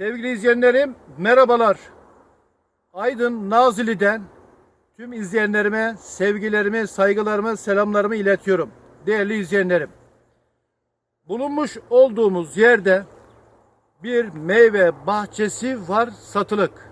Sevgili izleyenlerim merhabalar. Aydın Nazilli'den tüm izleyenlerime sevgilerimi, saygılarımı, selamlarımı iletiyorum. Değerli izleyenlerim. Bulunmuş olduğumuz yerde bir meyve bahçesi var satılık.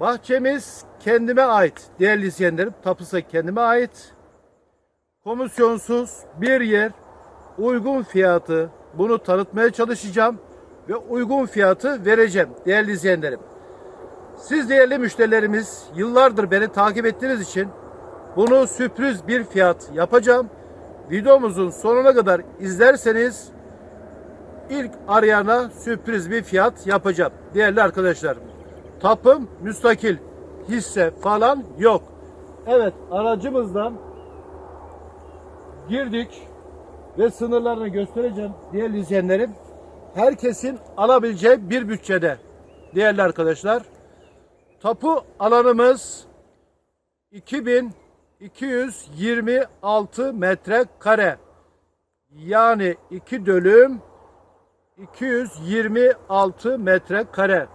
Bahçemiz kendime ait değerli izleyenlerim. Tapusu kendime ait. Komisyonsuz bir yer uygun fiyatı bunu tanıtmaya çalışacağım ve uygun fiyatı vereceğim değerli izleyenlerim. Siz değerli müşterilerimiz yıllardır beni takip ettiğiniz için bunu sürpriz bir fiyat yapacağım. Videomuzun sonuna kadar izlerseniz ilk arayana sürpriz bir fiyat yapacağım. Değerli arkadaşlar. Tapım müstakil. Hisse falan yok. Evet aracımızdan girdik ve sınırlarını göstereceğim değerli izleyenlerim. Herkesin alabileceği bir bütçede değerli arkadaşlar. Tapu alanımız 2226 metrekare. Yani 2 dönüm 226 metrekare.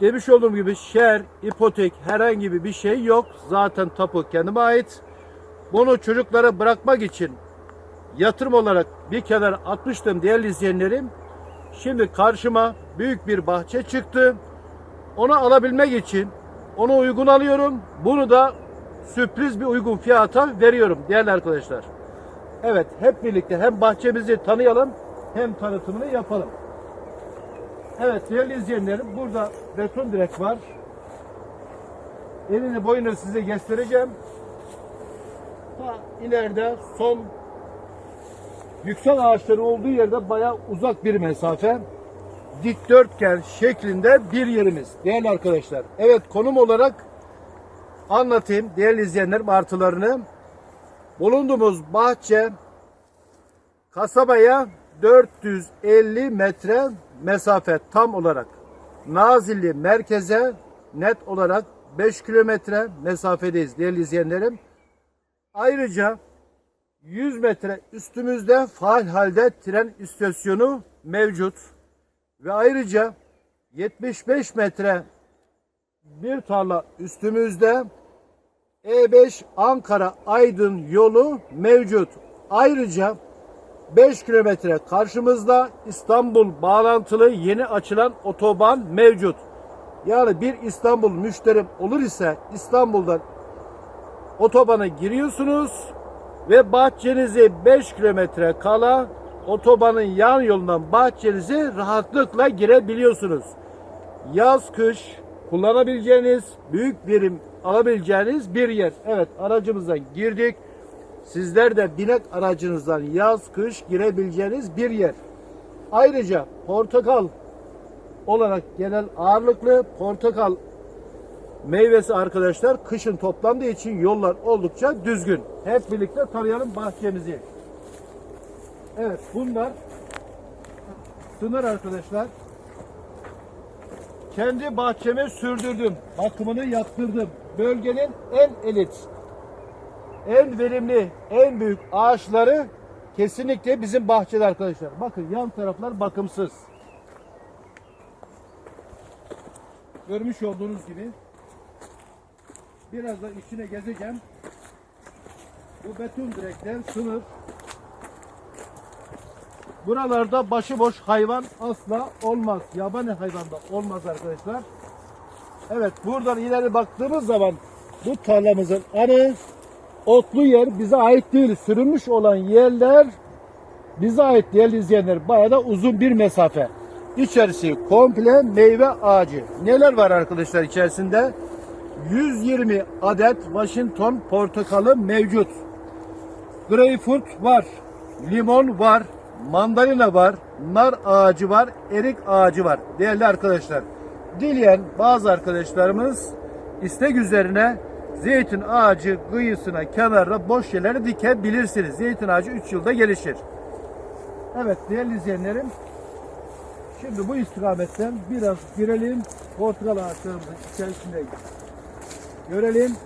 Demiş olduğum gibi şer, ipotek herhangi bir şey yok. Zaten tapu kendime ait. Bunu çocuklara bırakmak için yatırım olarak bir kenara atmıştım değerli izleyenlerim. Şimdi karşıma büyük bir bahçe çıktı. Onu alabilmek için onu uygun alıyorum. Bunu da sürpriz bir uygun fiyata veriyorum değerli arkadaşlar. Evet hep birlikte hem bahçemizi tanıyalım hem tanıtımını yapalım. Evet değerli izleyenlerim burada beton direk var. Elini boyunu size göstereceğim. Ta ileride son yüksek ağaçların olduğu yerde bayağı uzak bir mesafe. Dikdörtgen şeklinde bir yerimiz. Değerli arkadaşlar. Evet konum olarak anlatayım değerli izleyenlerim artılarını. Bulunduğumuz bahçe kasabaya 450 metre mesafe tam olarak. Nazilli merkeze net olarak 5 kilometre mesafedeyiz değerli izleyenlerim. Ayrıca 100 metre üstümüzde faal halde tren istasyonu mevcut. Ve ayrıca 75 metre bir tarla üstümüzde E5 Ankara Aydın yolu mevcut. Ayrıca 5 kilometre karşımızda İstanbul bağlantılı yeni açılan otoban mevcut. Yani bir İstanbul müşterim olur ise İstanbul'dan otobana giriyorsunuz ve bahçenizi 5 kilometre kala otobanın yan yolundan bahçenize rahatlıkla girebiliyorsunuz. Yaz kış kullanabileceğiniz büyük birim alabileceğiniz bir yer. Evet aracımıza girdik. Sizler de binek aracınızdan yaz kış girebileceğiniz bir yer. Ayrıca portakal olarak genel ağırlıklı portakal meyvesi arkadaşlar kışın toplandığı için yollar oldukça düzgün. Hep birlikte tanıyalım bahçemizi. Evet bunlar sınır arkadaşlar. Kendi bahçeme sürdürdüm. Bakımını yaptırdım. Bölgenin en elit, en verimli, en büyük ağaçları kesinlikle bizim bahçede arkadaşlar. Bakın yan taraflar bakımsız. Görmüş olduğunuz gibi biraz da içine gezeceğim. Bu beton direkten sınır. Buralarda başıboş hayvan asla olmaz. Yabani hayvan da olmaz arkadaşlar. Evet buradan ileri baktığımız zaman bu tarlamızın anı otlu yer bize ait değil. Sürülmüş olan yerler bize ait değerli izleyenler. Bayağı da uzun bir mesafe. İçerisi komple meyve ağacı. Neler var arkadaşlar içerisinde? 120 adet Washington portakalı mevcut. Greyfurt var. Limon var. Mandalina var. Nar ağacı var. Erik ağacı var. Değerli arkadaşlar. Dileyen bazı arkadaşlarımız istek üzerine zeytin ağacı kıyısına kenarda boş yerlere dikebilirsiniz. Zeytin ağacı 3 yılda gelişir. Evet değerli izleyenlerim. Şimdi bu istikametten biraz girelim. Portakal ağaçlarımızın içerisinde Görelim.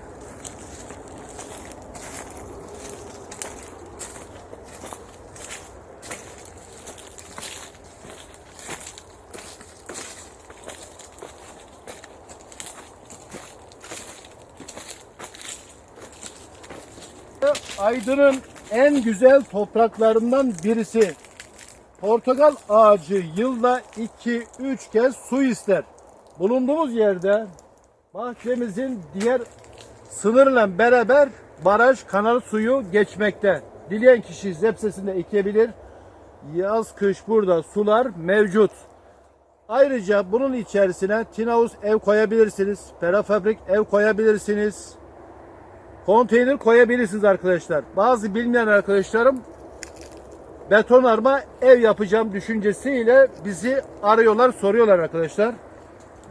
Aydın'ın en güzel topraklarından birisi. Portakal ağacı yılda 2-3 kez su ister. Bulunduğumuz yerde bahçemizin diğer sınırla beraber baraj kanal suyu geçmekte. Dileyen kişi zepsesinde ekebilir. Yaz kış burada sular mevcut. Ayrıca bunun içerisine tinavus ev koyabilirsiniz. Prefabrik ev koyabilirsiniz. Konteyner koyabilirsiniz arkadaşlar. Bazı bilmeyen arkadaşlarım betonarma ev yapacağım düşüncesiyle bizi arıyorlar, soruyorlar arkadaşlar.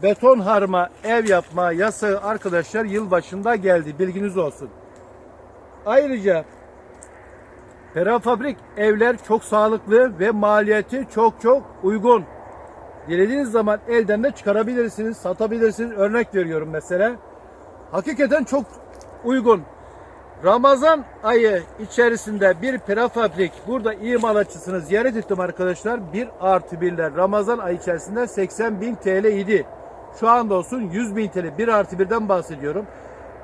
Beton harma ev yapma yasağı arkadaşlar yılbaşında geldi. Bilginiz olsun. Ayrıca prefabrik evler çok sağlıklı ve maliyeti çok çok uygun. Dilediğiniz zaman elden de çıkarabilirsiniz, satabilirsiniz. Örnek veriyorum mesela. Hakikaten çok uygun. Ramazan ayı içerisinde bir prefabrik burada imalatçısını ziyaret ettim arkadaşlar. 1 artı 1'ler Ramazan ayı içerisinde 80 bin TL idi. Şu anda olsun 100 bin TL 1 artı 1'den bahsediyorum.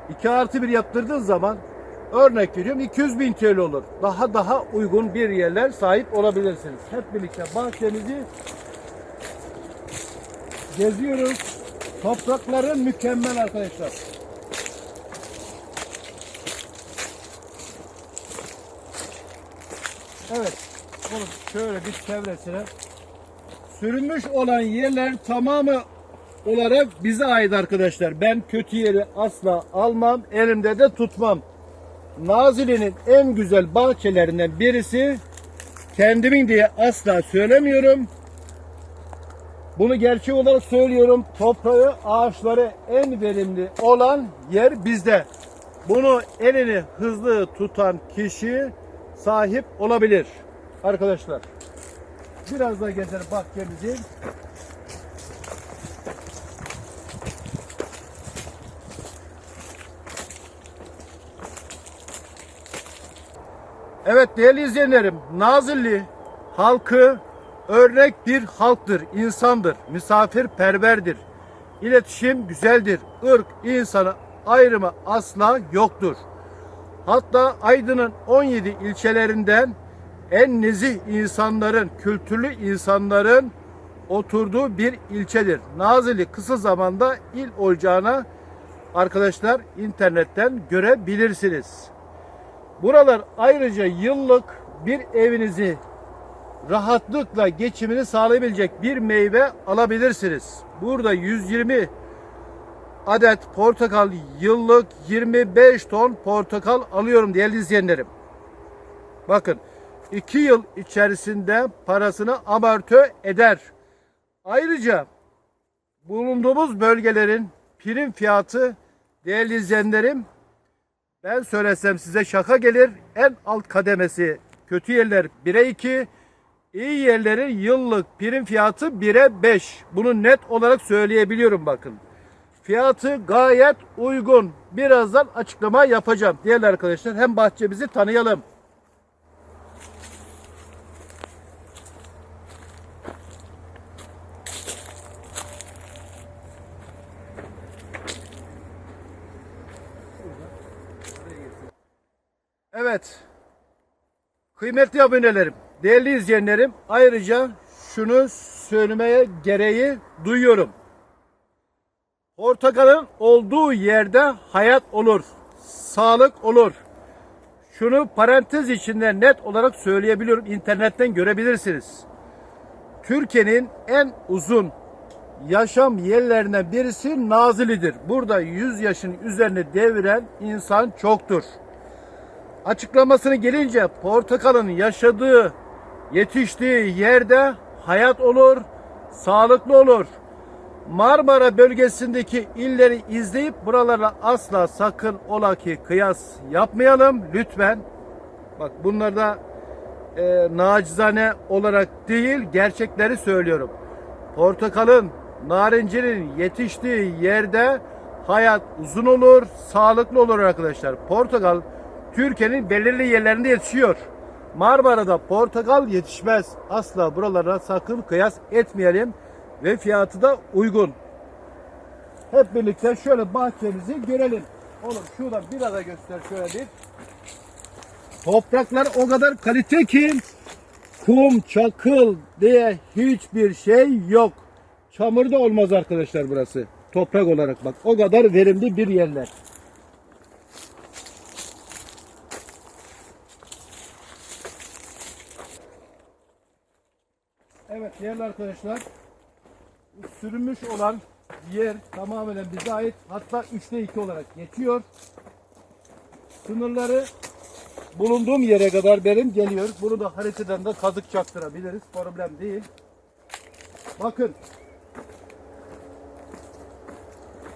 2 artı 1 yaptırdığın zaman örnek veriyorum 200 bin TL olur. Daha daha uygun bir yerler sahip olabilirsiniz. Hep birlikte bahçemizi geziyoruz. Toprakları mükemmel arkadaşlar. Evet. Bunu şöyle bir çevresine. Sürülmüş olan yerler tamamı olarak bize ait arkadaşlar. Ben kötü yeri asla almam. Elimde de tutmam. Nazilli'nin en güzel bahçelerinden birisi kendimin diye asla söylemiyorum. Bunu gerçek olarak söylüyorum. Toprağı, ağaçları en verimli olan yer bizde. Bunu elini hızlı tutan kişi sahip olabilir. Arkadaşlar. Biraz da gezer bahçemizi. Evet değerli izleyenlerim, Nazilli halkı örnek bir halktır, insandır, misafirperverdir. İletişim güzeldir, ırk, insanı ayrımı asla yoktur. Hatta Aydın'ın 17 ilçelerinden en nezih insanların, kültürlü insanların oturduğu bir ilçedir. Nazilli kısa zamanda il olacağına arkadaşlar internetten görebilirsiniz. Buralar ayrıca yıllık bir evinizi rahatlıkla geçimini sağlayabilecek bir meyve alabilirsiniz. Burada 120 adet portakal yıllık 25 ton portakal alıyorum değerli izleyenlerim. Bakın 2 yıl içerisinde parasını amorti eder. Ayrıca bulunduğumuz bölgelerin prim fiyatı değerli izleyenlerim ben söylesem size şaka gelir. En alt kademesi kötü yerler 1'e 2, iyi yerlerin yıllık prim fiyatı 1'e 5. Bunu net olarak söyleyebiliyorum bakın. Fiyatı gayet uygun. Birazdan açıklama yapacağım. Değerli arkadaşlar hem bahçemizi tanıyalım. Evet. Kıymetli abonelerim, değerli izleyenlerim, ayrıca şunu söylemeye gereği duyuyorum. Portakalın olduğu yerde hayat olur, sağlık olur. Şunu parantez içinde net olarak söyleyebiliyorum. İnternetten görebilirsiniz. Türkiye'nin en uzun yaşam yerlerinden birisi Nazilli'dir. Burada 100 yaşın üzerine deviren insan çoktur. Açıklamasını gelince portakalın yaşadığı, yetiştiği yerde hayat olur, sağlıklı olur. Marmara bölgesindeki illeri izleyip buralarla asla sakın ola ki kıyas yapmayalım lütfen. Bak bunlarda e, nacizane olarak değil gerçekleri söylüyorum. Portakalın, narincinin yetiştiği yerde hayat uzun olur, sağlıklı olur arkadaşlar. Portakal Türkiye'nin belirli yerlerinde yetişiyor. Marmara'da portakal yetişmez. Asla buralara sakın kıyas etmeyelim ve fiyatı da uygun. Hep birlikte şöyle bahçemizi görelim. Oğlum şuradan bir ara göster şöyle bir. Topraklar o kadar kalite ki kum, çakıl diye hiçbir şey yok. Çamur da olmaz arkadaşlar burası. Toprak olarak bak o kadar verimli bir yerler. Evet değerli arkadaşlar bu sürülmüş olan yer tamamen bize ait. Hatta 3'te 2 olarak geçiyor. Sınırları bulunduğum yere kadar benim geliyor. Bunu da haritadan da kazık çaktırabiliriz. Problem değil. Bakın.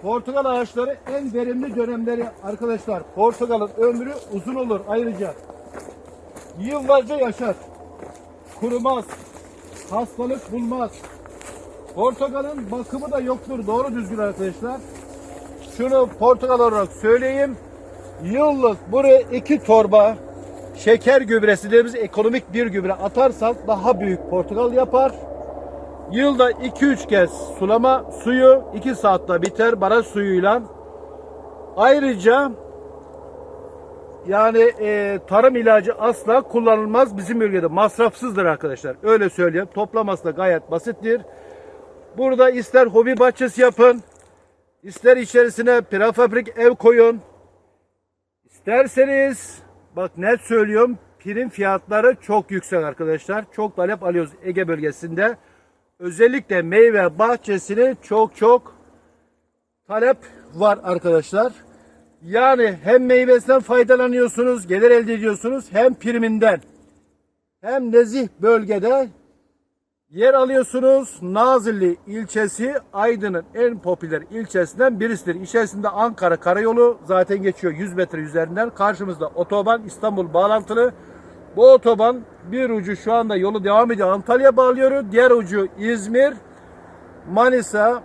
Portakal ağaçları en verimli dönemleri arkadaşlar. Portakalın ömrü uzun olur ayrıca. Yıllarca yaşar. Kurumaz. Hastalık bulmaz. Portakalın bakımı da yoktur. Doğru düzgün arkadaşlar. Şunu portakal olarak söyleyeyim. Yıllık buraya iki torba şeker gübresi dediğimiz ekonomik bir gübre atarsak daha büyük portakal yapar. Yılda 2-3 kez sulama suyu 2 saatte biter baraj suyuyla. Ayrıca yani e, tarım ilacı asla kullanılmaz bizim bölgede. Masrafsızdır arkadaşlar. Öyle söyleyeyim. Toplaması da gayet basittir. Burada ister hobi bahçesi yapın, ister içerisine prefabrik ev koyun. İsterseniz bak net söylüyorum prim fiyatları çok yüksek arkadaşlar. Çok talep alıyoruz Ege bölgesinde. Özellikle meyve bahçesini çok çok talep var arkadaşlar. Yani hem meyvesinden faydalanıyorsunuz, gelir elde ediyorsunuz hem priminden. Hem nezih bölgede yer alıyorsunuz. Nazilli ilçesi Aydın'ın en popüler ilçesinden birisidir. İçerisinde Ankara Karayolu zaten geçiyor 100 metre üzerinden. Karşımızda otoban İstanbul bağlantılı. Bu otoban bir ucu şu anda yolu devam ediyor. Antalya bağlıyor. Diğer ucu İzmir, Manisa,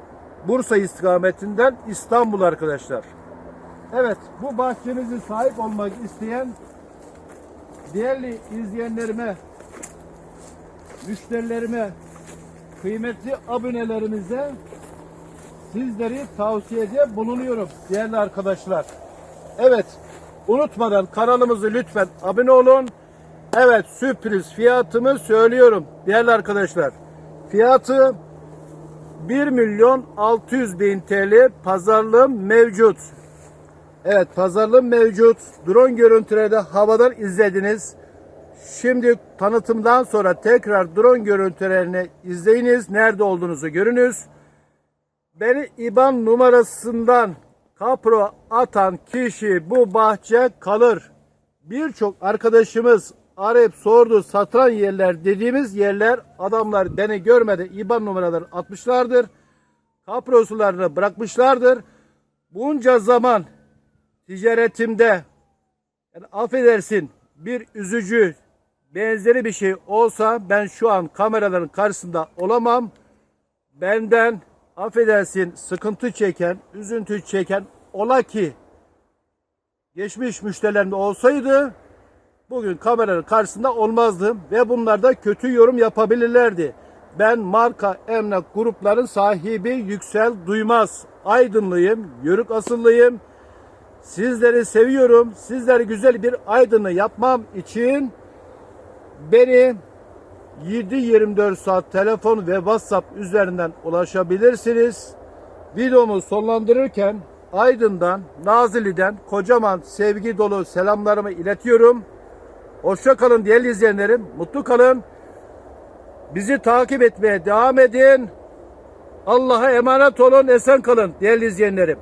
Bursa istikametinden İstanbul arkadaşlar. Evet bu bahçemizi sahip olmak isteyen değerli izleyenlerime, müşterilerime, kıymetli abonelerimize sizleri tavsiyede bulunuyorum değerli arkadaşlar. Evet unutmadan kanalımızı lütfen abone olun. Evet sürpriz fiyatımı söylüyorum değerli arkadaşlar. Fiyatı 1 milyon 600 bin TL pazarlığım mevcut. Evet pazarlığım mevcut. Drone görüntüleri de havadan izlediniz. Şimdi tanıtımdan sonra tekrar drone görüntülerini izleyiniz. Nerede olduğunuzu görünüz. Beni IBAN numarasından kapro atan kişi bu bahçe kalır. Birçok arkadaşımız arayıp sordu satılan yerler dediğimiz yerler adamlar beni görmedi IBAN numaralarını atmışlardır. Kaprosularını bırakmışlardır. Bunca zaman ticaretimde yani affedersin bir üzücü benzeri bir şey olsa ben şu an kameraların karşısında olamam. Benden affedersin sıkıntı çeken, üzüntü çeken ola ki geçmiş müşterilerimde olsaydı bugün kameranın karşısında olmazdım ve bunlar da kötü yorum yapabilirlerdi. Ben marka emlak grupların sahibi Yüksel Duymaz. Aydınlıyım, Yörük asıllıyım. Sizleri seviyorum. Sizler güzel bir aydını yapmam için beni 7-24 saat telefon ve WhatsApp üzerinden ulaşabilirsiniz. Videomu sonlandırırken Aydın'dan, Nazilli'den kocaman sevgi dolu selamlarımı iletiyorum. Hoşça kalın değerli izleyenlerim. Mutlu kalın. Bizi takip etmeye devam edin. Allah'a emanet olun. Esen kalın değerli izleyenlerim.